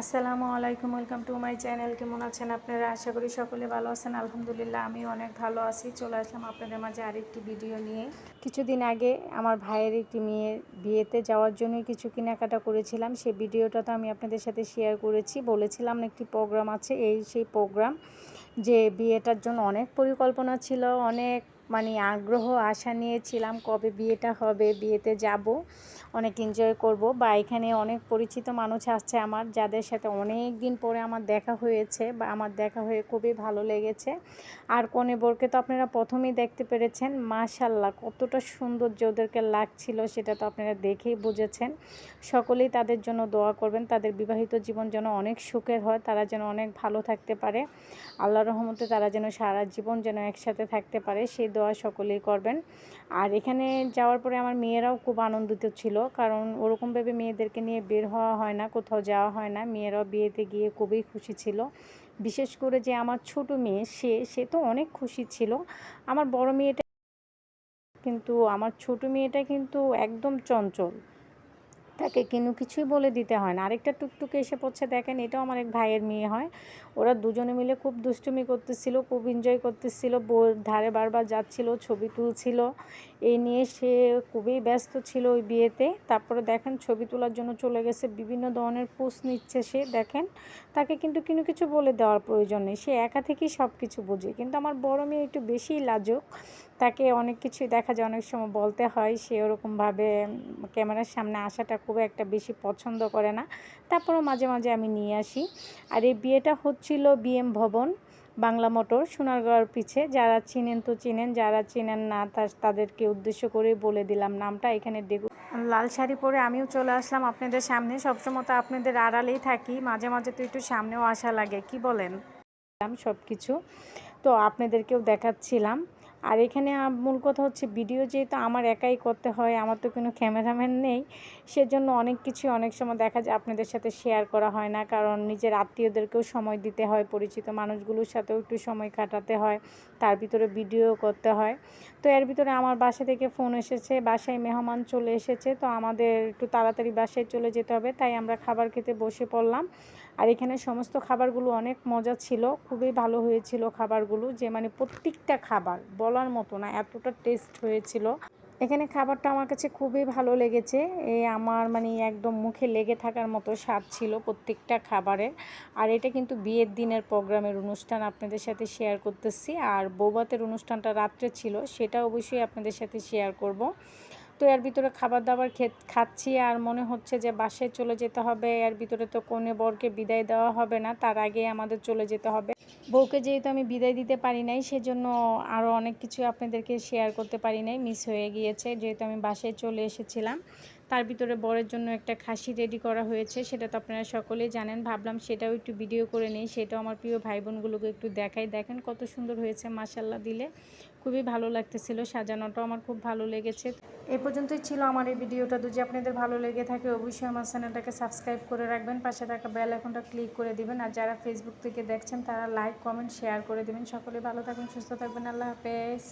আসসালামু আলাইকুম, welcome to my channel. কেমন আছেন আপনারা? আশা করি সকলে ভালো আছেন। আলহামদুলিল্লাহ আমি অনেক ভালো আছি। চলে আসলাম আপনাদের মাঝে আরেকটি ভিডিও নিয়ে। কিছুদিন আগে আমার ভাইয়ের একটি মেয়ের বিয়েতে যাওয়ার জন্যই কিছু কেনাকাটা করেছিলাম। সেই ভিডিওটা তো আমি আপনাদের সাথে শেয়ার করেছি। বলেছিলাম একটি প্রোগ্রাম আছে। এই সেই প্রোগ্রাম যে বিয়েটার জন্য অনেক পরিকল্পনা ছিল, অনেক মানে আগ্রহ, আশা নিয়েছিলাম কবে বিয়েটা হবে, বিয়েতে যাব, অনেক এনজয় করব বা এখানে অনেক পরিচিত মানুষ আসছে আমার যাদের সাথে অনেক দিন পরে আমার দেখা হয়েছে বা আমার দেখা হয়ে খুবই ভালো লেগেছে। আর কনে বোরকে তো আপনারা প্রথমেই দেখতে পেরেছেন, মাশাল্লাহ কতটা সুন্দর যে ওদেরকে লাগছিল সেটা তো আপনারা দেখেই বুঝেছেন। সকলেই তাদের জন্য দোয়া করবেন, তাদের বিবাহিত জীবন যেন অনেক সুখের হয়, তারা যেন অনেক ভালো থাকতে পারে। আল্লাহ রহমতে তারা যেন সারা জীবন যেন একসাথে থাকতে পারে, সেই দোয়া সকলেই করবেন। আর এখানে যাওয়ার পরে আমার মেয়েরাও খুব আনন্দিত ছিল, কারণ ওরকমভাবে মেয়েদেরকে নিয়ে বের হওয়া হয় না, কোথাও যাওয়া হয় না। মেয়েরাও বিয়েতে গিয়ে খুবই খুশি ছিল। বিশেষ করে যে আমার ছোট মেয়ে, সে সে তো অনেক খুশি ছিল। আমার বড় মেয়েটা কিন্তু, আমার ছোট মেয়েটা কিন্তু একদম চঞ্চল। তাকে কিন্তু কিছুই বলে দিতে হয় না। আরেকটা টুকটুকে এসে পড়ছে, দেখেন এটাও আমার এক ভাইয়ের মেয়ে হয়। ওরা দুজনে মিলে খুব দুষ্টুমি করতেছিল, খুব এনজয় করতেছিল ধারে বারবার যাচ্ছিল, ছবি তুলছিল। এই নিয়ে সে খুবই ব্যস্ত ছিল ওই বিয়েতে। তারপরে দেখেন ছবি তোলার জন্য চলে গেছে, বিভিন্ন ধরনের পোস্ট নিচ্ছে সে, দেখেন। তাকে কিন্তু কোনো কিছু বলে দেওয়ার প্রয়োজন নেই, সে একা থেকেই সব কিছু বোঝে। কিন্তু আমার বড় মেয়ে একটু বেশিই লাজুক। তাকে অনেক কিছুই দেখা যায়, অনেক সময় বলতে হয়। সে ওরকমভাবে ক্যামেরার সামনে আসাটা খুব একটা বেশি পছন্দ করে না। তারপরেও মাঝে মাঝে আমি নিয়ে আসি। আর এই বিয়েটা হচ্ছিল বিএম ভবন, বাংলা মোটর, সোনারগাঁওর পিছে। যারা চিনেন তো চিনেন, যারা চিনেন না তাদেরকে উদ্দেশ্য করে বলে দিলাম নামটা। এখানে ডেকু লাল শাড়ি পরে আমিও চলে আসলাম আপনাদের সামনে। সবসময় তো আপনাদের আড়ালেই থাকি। মাঝে মাঝে তো একটু সামনেও আসা লাগে। কি বলেন? সব কিছু তো আপনাদেরকেও দেখাচ্ছিলাম। আর এখানে মূল কথা হচ্ছে ভিডিও যেহেতু আমার একাই করতে হয়, আমার তো কোনো ক্যামেরাম্যান নেই, সেজন্য অনেক কিছু অনেক সময় দেখা যায় আপনাদের সাথে শেয়ার করা হয় না। কারণ নিজের আত্মীয়দেরকেও সময় দিতে হয়, পরিচিত মানুষগুলোর সাথেও একটু সময় কাটাতে হয়, তার ভিতরে ভিডিও করতে হয়। তো এর ভিতরে আমার বাসা থেকে ফোন এসেছে, বাসায় মেহমান চলে এসেছে, তো আমাদের একটু তাড়াতাড়ি বাসায় চলে যেতে হবে, তাই আমরা খাবার খেতে বসে পড়লাম। আর এখানে সমস্ত খাবারগুলো অনেক মজা ছিল, খুবই ভালো হয়েছিল খাবারগুলো, যে মানে প্রত্যেকটা খাবার বলার মতো না, এতটা টেস্ট হয়েছিল। এখানে খাবারটা আমার কাছে খুবই ভালো লেগেছে এই আমার মানে একদম মুখে লেগে থাকার মতো স্বাদ ছিল প্রত্যেকটা খাবারের আর এটা কিন্তু বিয়ের দিনের প্রোগ্রামের অনুষ্ঠান আপনাদের সাথে শেয়ার করতেছি, আর বৌবাতের অনুষ্ঠানটা রাত্রে ছিল, সেটা অবশ্যই আপনাদের সাথে শেয়ার করব। তো এর ভিতরে খাবার দাবার খাচ্ছি আর মনে হচ্ছে যে বাসায় চলে যেতে হবে। এর ভিতরে তো কনে বরকে বিদায় দেওয়া হবে না, তার আগে আমাদের চলে যেতে হবে। বউকে যেহেতু আমি বিদায় দিতে পারি নাই, সেজন্য আরও অনেক কিছু আপনাদেরকে শেয়ার করতে পারি নাই মিস হয়ে গিয়েছে। যেহেতু আমি বাসে চলে এসেছিলাম তার ভিতরে বরের জন্য একটা খাসি রেডি করা হয়েছে, সেটা তো আপনারা সকলেই জানেন। ভাবলাম সেটাও একটু ভিডিও করে নিই সেটাও আমার প্রিয় ভাই বোনগুলোকে একটু দেখাই। দেখেন কত সুন্দর হয়েছে মাসাল্লাহ দিলে। খুবই ভালো লাগতেছিল, সাজানোটাও আমার খুব ভালো লেগেছে। এ পর্যন্তই ছিল আমার এই ভিডিওটা। যদি আপনাদের ভালো লেগে থাকে, অবশ্যই আমার চ্যানেলটাকে সাবস্ক্রাইব করে রাখবেন, পাশে থাকা বেল আইকনটা ক্লিক করে দিবেন। আর যারা ফেসবুক থেকে দেখছেন, তারা লাইক কমেন্ট শেয়ার করে দেবেন। সকলে ভালো থাকবেন, সুস্থ থাকবেন। আল্লাহ হাফেজ।